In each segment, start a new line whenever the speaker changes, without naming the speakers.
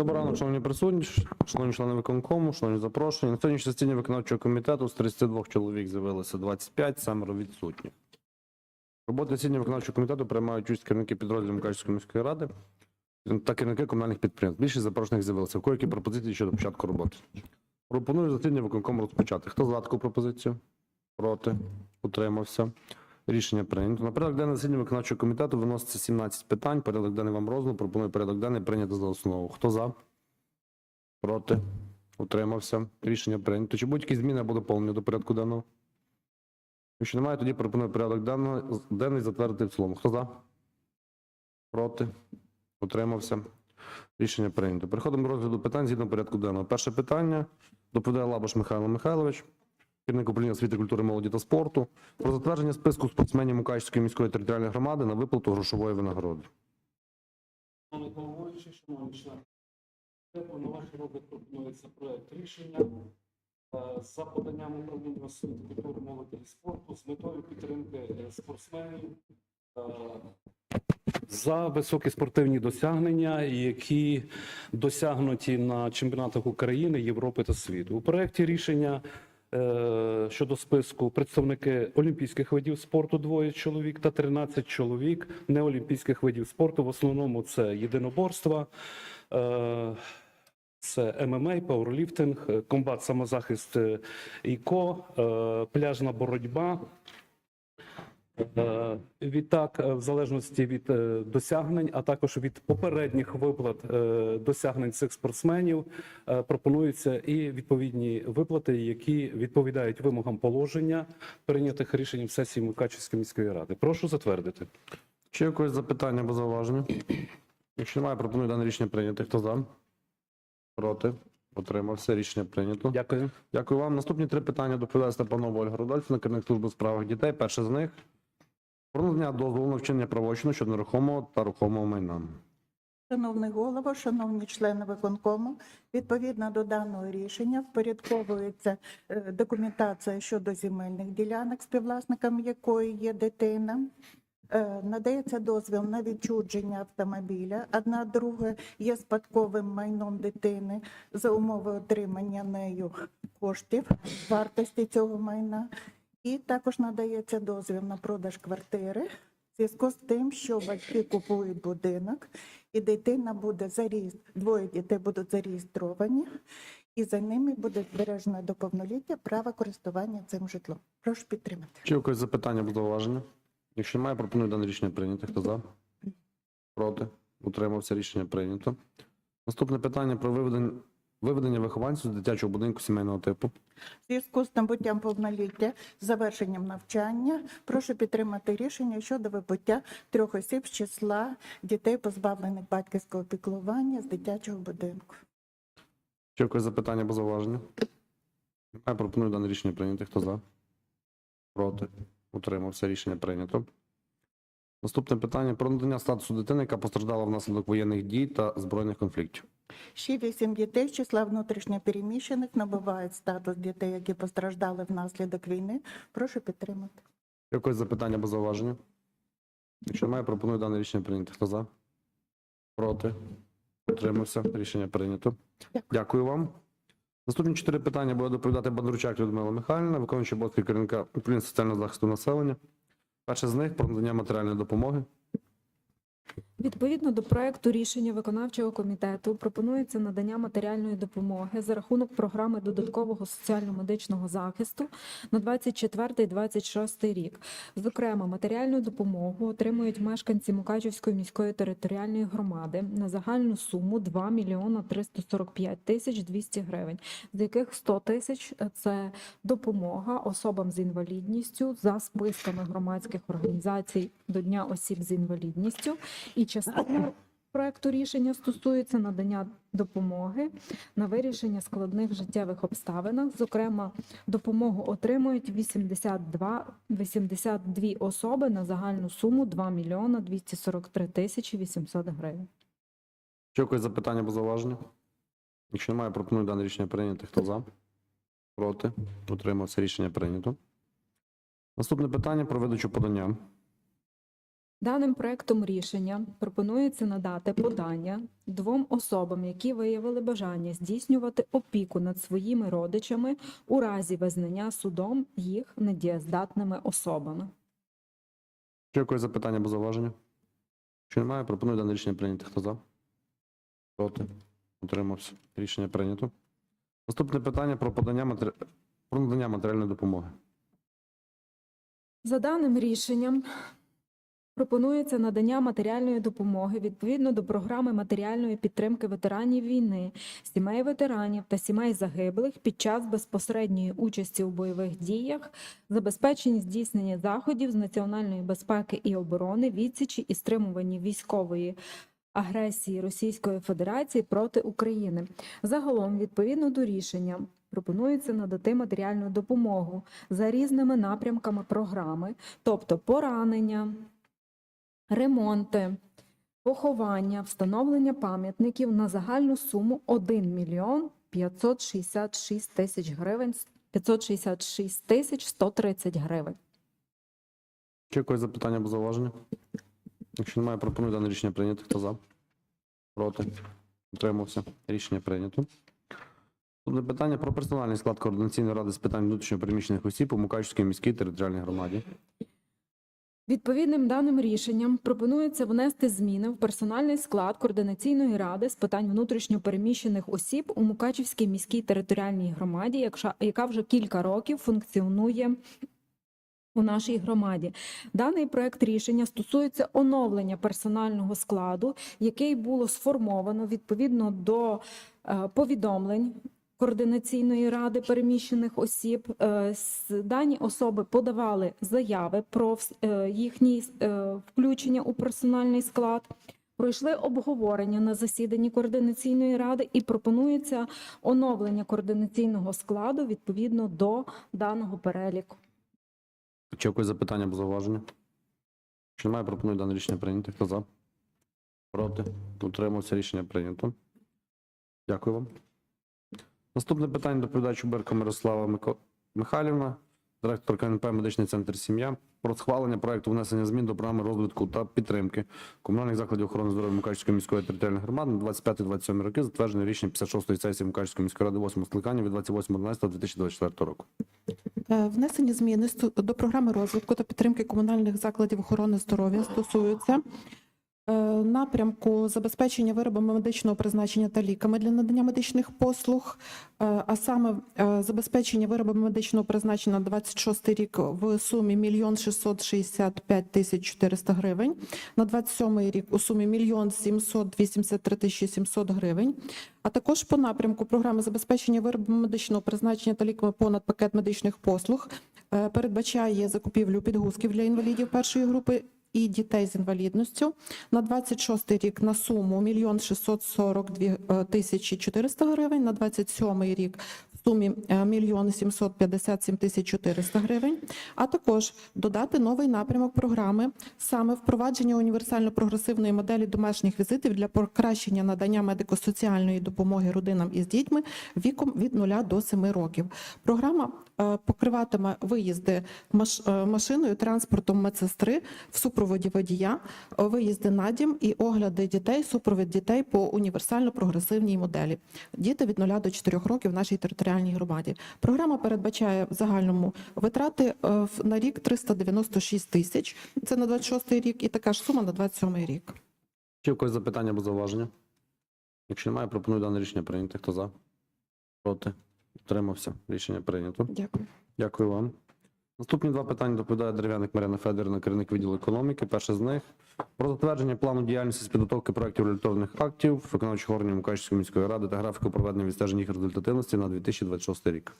Доброго ранку, шановні присутні, шановні члени виконкому, шановні запрошені. На сьогоднішнє засідання виконавчого комітету з 32 чоловік з'явилося 25, семеро відсутні. Роботи засідання виконавчого комітету приймають участь керівники підрозділів Мукачівської міської ради та керівники комунальних підприємств. Більшість запрошених з'явилися. В які пропозиції щодо початку роботи? Пропоную засідання виконкому розпочати. Хто за пропозицію? Проти? Утримався. Рішення прийнято. На порядок денний засідання виконавчого комітету виноситься 17 питань. Порядок денний вам розгляд. Пропоную порядок денний прийняти за основу. Хто за? Проти? Утримався. Рішення прийнято. Чи будь-які зміни або доповнення до порядку денного? Якщо немає, тоді пропоную порядок денний затвердити в цілому. Хто за? Проти? Утримався. Рішення прийнято. Переходимо до розгляду питань згідно порядку денного. Перше питання доповідає Лабаш Михайло Михайлович, керівник управління освіти, культури, молоді та спорту, про затвердження списку спортсменів Мукачівської міської територіальної громади на виплату грошової винагороди.
Шановний головуючий, шановні члени, ваш розгляд пропонується проект рішення е, за поданням управління освіти, культури, молоді і спорту з метою підтримки е, спортсменів е, за високі спортивні досягнення, які досягнуті на чемпіонатах України, Європи та світу. У проєкті рішення щодо списку представники олімпійських видів спорту двоє чоловік та 13 чоловік неолімпійських видів спорту. В основному це єдиноборства. е, Це ММА, пауерліфтинг, е, комбат, самозахист і ІКО, е, пляжна боротьба. Е, Відтак, е, в залежності від е, досягнень, а також від попередніх виплат досягнень цих спортсменів, пропонуються і відповідні виплати, які відповідають вимогам положення прийнятих рішень в сесії Мукачівської міської ради. Прошу затвердити.
Чи якось запитання або зауваження? Якщо немає, пропоную дане рішення прийняти. Хто за? Проти? Утримався. Рішення прийнято.
Дякую.
Дякую вам. Наступні три питання доповідає Степанова Ольга Рудольфівна, керівник служби у справах дітей. Перше з них про надання дозволу на вчинення правочину щодо нерухомого та рухомого майна.
Шановний голово, шановні члени виконкому, відповідно до даного рішення впорядковується е, документація щодо земельних ділянок, співвласником якої є дитина. Е, Надається дозвіл на відчудження автомобіля. Одна друга є спадковим майном дитини за умови отримання нею коштів вартості цього майна. І також надається дозвіл на продаж квартири в зв'язку з тим, що батьки купують будинок, і дитина буде зареєстр... двоє дітей будуть зареєстровані, і за ними буде збережено до повноліття право користування цим житлом. Прошу підтримати.
Чи якось запитання або зауваження? Якщо немає, пропоную дане рішення прийняти. Хто за? Проти? Утримався. Рішення прийнято. Наступне питання про виведення, виведення вихованців з дитячого будинку сімейного типу.
В зв'язку з набуттям повноліття, завершенням навчання, прошу підтримати рішення щодо вибуття трьох осіб з числа дітей, позбавлених батьківського піклування з дитячого будинку.
Є якось запитання або зауваження? Немає, пропоную дане рішення прийняти. Хто за? Проти? Утримався. Рішення прийнято. Наступне питання про надання статусу дитини, яка постраждала внаслідок воєнних дій та збройних конфліктів.
Ще вісім дітей з числа внутрішньопереміщених набувають статус дітей, які постраждали внаслідок війни. Прошу підтримати.
Якось запитання або зауваження? Якщо немає, пропоную дане рішення прийняти. Хто за? Проти? Утримався. Рішення прийнято.
Дякую.
Дякую вам. Наступні чотири питання буде доповідати Бондарчак Людмила Михайлівна, виконуючий обов'язки керівника управління соціального захисту населення. Перше з них про надання матеріальної допомоги.
Відповідно до проекту рішення виконавчого комітету пропонується надання матеріальної допомоги за рахунок програми додаткового соціально-медичного захисту на 24-26 рік. Зокрема, матеріальну допомогу отримують мешканці Мукачівської міської територіальної громади на загальну суму 2 мільйона 345 тисяч 200 гривень, з яких 100 тисяч – це допомога особам з інвалідністю за списками громадських організацій до Дня осіб з інвалідністю. І частина проекту рішення стосується надання допомоги на вирішення складних життєвих обставинах. Зокрема, допомогу отримують 82, 82 особи на загальну суму 2 мільйона 243 тисячі 800 гривень.
Чи якось запитання або зауваження? Якщо немає, пропоную дане рішення прийняти. Хто за? Проти? Утримався. Рішення прийнято. Наступне питання про видачу подання.
Даним проектом рішення пропонується надати подання двом особам, які виявили бажання здійснювати опіку над своїми родичами у разі визнання судом їх недієздатними особами.
Чи якось запитання або зауваження? Чи немає, пропоную дане рішення прийняти. Хто за? Проти? Утримався. Рішення прийнято. Наступне питання про подання матері... про надання матеріальної допомоги.
За даним рішенням пропонується надання матеріальної допомоги відповідно до програми матеріальної підтримки ветеранів війни, сімей ветеранів та сімей загиблих під час безпосередньої участі у бойових діях, забезпечення здійснення заходів з національної безпеки і оборони, відсічі і стримуванні військової. Агресії Російської Федерації проти України загалом, відповідно до рішення, пропонується надати матеріальну допомогу за різними напрямками програми, тобто поранення, ремонти, поховання, встановлення пам'ятників на загальну суму 1 мільйон 566 тисяч гривень, 566 тисяч 130 гривень.
Чи якось запитання або зауваження? Якщо немає, пропоную дане рішення прийняти. Хто за? Проти? Утримався. Рішення прийнято. Наступне питання про персональний склад координаційної ради з питань внутрішньо переміщених осіб у Мукачівській міській територіальній громаді.
Відповідним даним рішенням пропонується внести зміни в персональний склад координаційної ради з питань внутрішньо переміщених осіб у Мукачівській міській територіальній громаді, яка вже кілька років функціонує у нашій громаді. Даний проект рішення стосується оновлення персонального складу, який було сформовано відповідно до е, повідомлень координаційної ради переміщених осіб. Е, Дані особи подавали заяви про е, їхнє включення у персональний склад. Пройшли обговорення на засіданні координаційної ради і пропонується оновлення координаційного складу відповідно до даного переліку.
Чи якось запитання або зауваження? Якщо немає, пропоную дане рішення прийняти. Хто за? Проти? Утримався. Рішення прийнято. Дякую вам. Наступне питання доповідач Берка Мирослава Михайлівна, директор КНП Медичний центр Сім'я про схвалення проекту внесення змін до програми розвитку та підтримки комунальних закладів охорони здоров'я Мукачівської міської територіальної громади на 25-27 роки, затверджене рішення 56-ї сесії Мукачівської міської ради 8 скликання від 28.11.2024 року.
Е, Внесені зміни до програми розвитку та підтримки комунальних закладів охорони здоров'я стосуються напрямку забезпечення виробами медичного призначення та ліками для надання медичних послуг, е, а саме е, забезпечення виробами медичного призначення на 26 рік в сумі 1 665 тисяч 400 гривень, на 27 рік у сумі 1 783 тисячі 700 гривень, а також по напрямку програми забезпечення виробами медичного призначення та ліками понад пакет медичних послуг е, передбачає закупівлю підгузків для інвалідів першої групи і дітей з інвалідністю. На 26 рік на суму 1 642 тисячі 400 гривень, на 27 рік в сумі 1 757 тисяч 400 гривень, а також додати новий напрямок програми, саме впровадження універсально-прогресивної моделі домашніх візитів для покращення надання медико-соціальної допомоги родинам із дітьми віком від 0 до 7 років. Програма е, покриватиме виїзди е, машиною, транспортом медсестри в супроводі водія, е, виїзди на дім і огляди дітей, супровід дітей по універсально-прогресивній моделі. Діти від 0 до 4 років в нашій територіальній громаді. Програма передбачає в загальному витрати е, на рік 396 тисяч. Це на 26 рік, і така ж сума на 27 рік.
Чи якось запитання або зауваження? Якщо немає, пропоную дане рішення прийняти. Хто за? Проти? Утримався. Рішення прийнято.
Дякую.
Дякую вам. Наступні два питання доповідає дерев'яник Марина Федорівна, керівник відділу економіки. Перше з них про затвердження плану діяльності з підготовки проєктів регуляторних актів виконавчих органів Мукачівської міської ради та графіку проведення відстеження їх результативності на 2026 рік.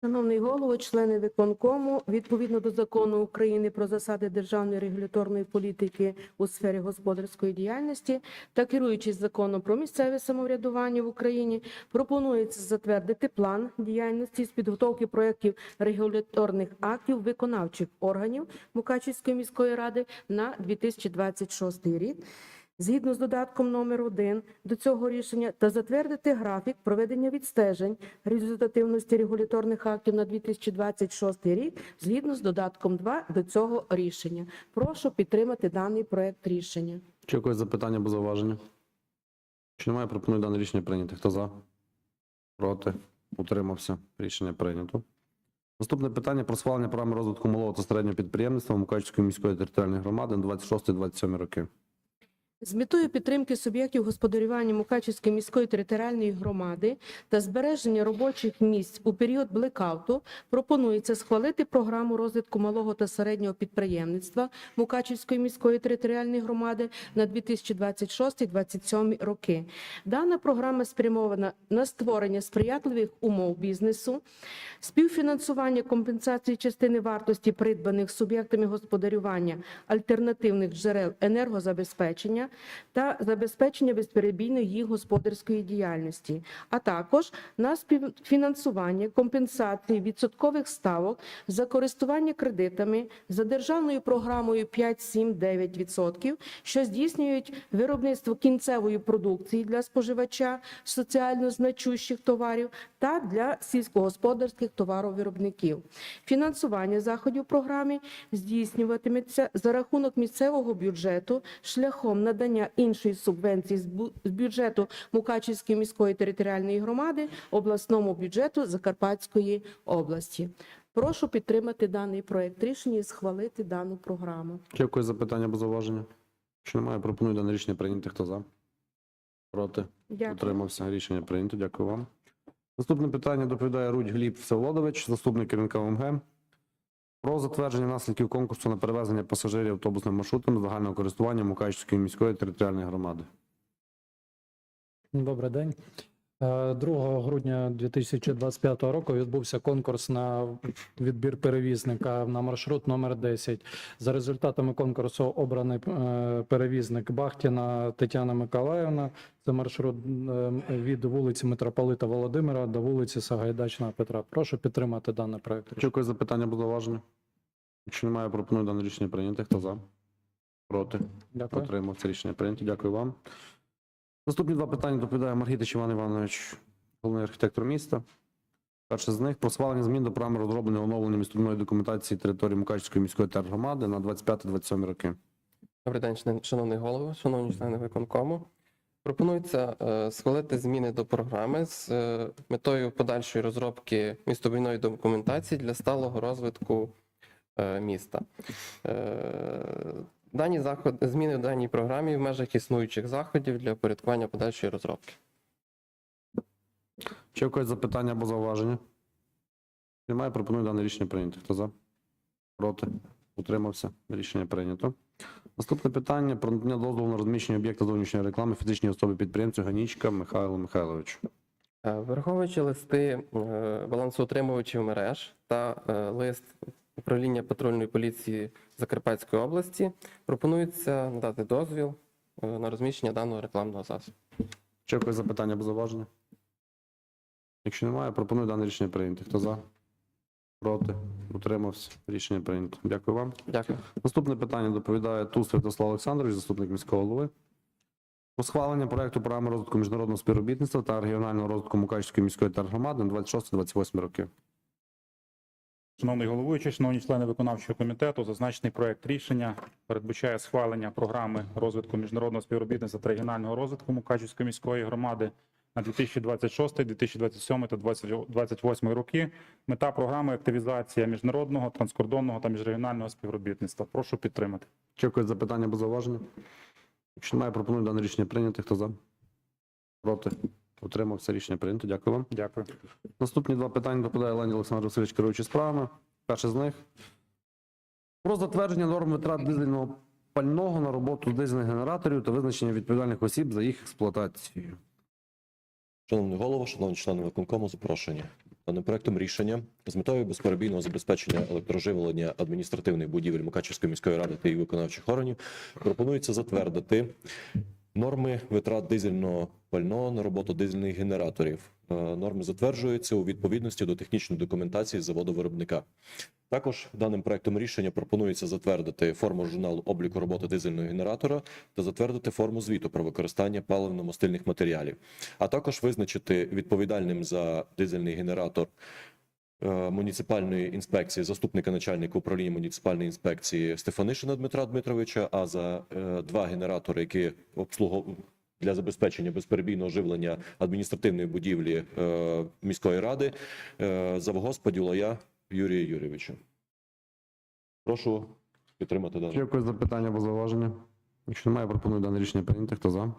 Шановний голово, члени виконкому, відповідно до закону України про засади державної регуляторної політики у сфері господарської діяльності та керуючись законом про місцеве самоврядування в Україні, пропонується затвердити план діяльності з підготовки проєктів регуляторних актів виконавчих органів Мукачівської міської ради на 2026 рік. Згідно з додатком номер 1 до цього рішення та затвердити графік проведення відстежень результативності регуляторних актів на 2026 рік згідно з додатком 2 до цього рішення. Прошу підтримати даний проект рішення.
Чи якось запитання або зауваження? Чи немає, пропоную дане рішення прийняти. Хто за? Проти? Утримався. Рішення прийнято. Наступне питання про схвалення програми розвитку малого та середнього підприємництва Мукачівської міської територіальної громади на 26-27 роки.
З метою підтримки суб'єктів господарювання Мукачівської міської територіальної громади та збереження робочих місць у період блекауту пропонується схвалити програму розвитку малого та середнього підприємництва Мукачівської міської територіальної громади на 2026-2027 роки. Дана програма спрямована на створення сприятливих умов бізнесу, співфінансування компенсації частини вартості придбаних суб'єктами господарювання альтернативних джерел енергозабезпечення та забезпечення безперебійної їх господарської діяльності, а також на співфінансування компенсації відсоткових ставок за користування кредитами за державною програмою 5-7-9%, що здійснюють виробництво кінцевої продукції для споживача соціально значущих товарів та для сільськогосподарських товаровиробників. Фінансування заходів програми здійснюватиметься за рахунок місцевого бюджету шляхом надання іншої субвенції з бюджету Мукачівської міської територіальної громади обласному бюджету Закарпатської області. Прошу підтримати даний проект рішення і схвалити дану програму.
Чи якось запитання або зауваження? Чи немає, пропоную дане рішення прийняти. Хто за? Проти?
Дякую.
Утримався. Рішення прийнято. Дякую вам. Наступне питання доповідає Рудь Гліб Всеволодович, заступник керівника ОМГ. Про затвердження наслідків конкурсу на перевезення пасажирів автобусним маршрутом загального користування Мукачівської міської територіальної громади.
Добрий день. Е, 2 грудня 2025 року відбувся конкурс на відбір перевізника на маршрут номер 10. За результатами конкурсу обраний е, перевізник Бахтіна Тетяна Миколаївна. Це маршрут е, від вулиці Митрополита Володимира до вулиці Сагайдачного Петра. Прошу підтримати даний проект.
Якось запитання або зауваження? Якщо немає, пропоную дане рішення прийняти. Хто за? Проти?
Дякую.
Утримався. Рішення прийнято. Дякую вам. Наступні два питання доповідає Маргітич Іван Іванович, головний архітектор міста. Перше з них про схвалення змін до програми розроблення оновлення містобної документації території Мукачівської міської тергромади на 25-27 роки.
Добрий день, шановний голово, шановні члени виконкому. Пропонується е, схвалити зміни до програми з е, метою подальшої розробки містобійної документації для сталого розвитку е, міста. Дані заходи, зміни в даній програмі в межах існуючих заходів для упорядкування подальшої розробки.
Чи якось запитання або зауваження? Немає, пропоную дане рішення прийняти. Хто за? Проти? Утримався. Рішення прийнято. Наступне питання про надання дозволу на розміщення об'єкта зовнішньої реклами фізичній особі підприємцю Ганічка Михайлу Михайловичу.
Е, Враховуючи листи е, балансоутримувачів мереж та е, лист управління патрульної поліції Закарпатської області, пропонується надати дозвіл е, на розміщення даного рекламного засобу.
Чи якось запитання або зауваження? Якщо немає, пропоную дане рішення прийняти. Хто за? Проти? Утримався. Рішення прийнято. Дякую вам.
Дякую.
Наступне питання доповідає Туз Святослав Олександрович, заступник міського голови. Про схвалення проекту програми розвитку міжнародного співробітництва та регіонального розвитку Мукачівської міської тергромади на 26-28 роки.
Шановний головуючий, шановні члени виконавчого комітету, зазначений проект рішення передбачає схвалення програми розвитку міжнародного співробітництва та регіонального розвитку Мукачівської міської громади на 2026, 2027 та 2028 роки. Мета програми активізація міжнародного, транскордонного та міжрегіонального співробітництва. Прошу підтримати.
Чи якось запитання або зауваження? Якщо немає, пропоную дане рішення прийняти. Хто за? Проти? Утримався. Рішення прийнято. Дякую вам.
Дякую.
Наступні два питання доповідає Леонід Олександр Васильович, керуючий справами. Перше з них про затвердження норм витрат дизельного пального на роботу дизельних генераторів та визначення відповідальних осіб за їх експлуатацію.
Шановний голово, шановні члени виконкому, запрошення. Даним проектом рішення з метою безперебійного забезпечення електроживлення адміністративних будівель Мукачівської міської ради та її виконавчих органів пропонується затвердити норми витрат дизельного пального на роботу дизельних генераторів Е, Норми затверджуються у відповідності до технічної документації заводу виробника. Також даним проектом рішення пропонується затвердити форму журналу обліку роботи дизельного генератора та затвердити форму звіту про використання паливно-мастильних матеріалів, а також визначити відповідальним за дизельний генератор муніципальної інспекції заступника начальника управління муніципальної інспекції Стефанишина Дмитра Дмитровича, а за е, два генератори, які обслуговують для забезпечення безперебійного живлення адміністративної будівлі е, міської ради е, завгоспа Дюлая Юрія Юрійовича. Прошу підтримати дане.
Якось запитання або зауваження? Якщо немає, пропоную дане рішення прийняти. Хто за?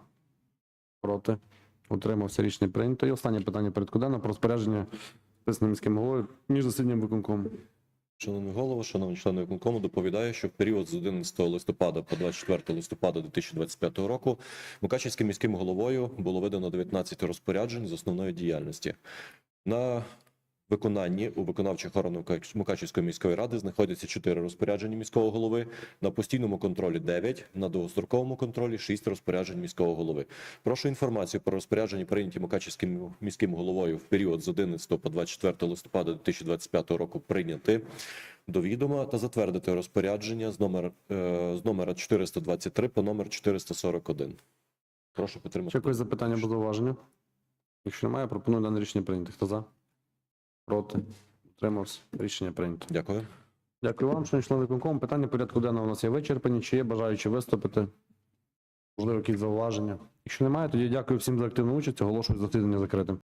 Проти? Утримався рішення прийнято. І останнє питання порядку денного про розпорядження підписаним міським головою між засіданням виконкому.
Шановний голово, шановні члени виконкому, доповідаю, що в період з 11 листопада по 24 листопада 2025 року Мукачівським міським головою було видано 19 розпоряджень з основної діяльності. На виконанні у виконавчих органах Мукачівської міської ради знаходяться 4 розпорядження міського голови, на постійному контролі 9, на довгостроковому контролі 6 розпоряджень міського голови. Прошу інформацію про розпорядження, прийняті Мукачівським міським головою в період з 11 по 24 листопада 2025 року прийняти до відома та затвердити розпорядження з номер е, з номера 423 по номер 441. Прошу підтримати.
Якось запитання або зауваження? Якщо немає, пропоную дане рішення прийняти. Хто за? Проти? Утримався. Рішення прийнято.
Дякую.
Дякую вам, шановні члени виконкому. Питання порядку денного у нас є вичерпані. Чи є бажаючі виступити? Можливо, якісь зауваження? Якщо немає, тоді дякую всім за активну участь. Оголошую засідання закритим.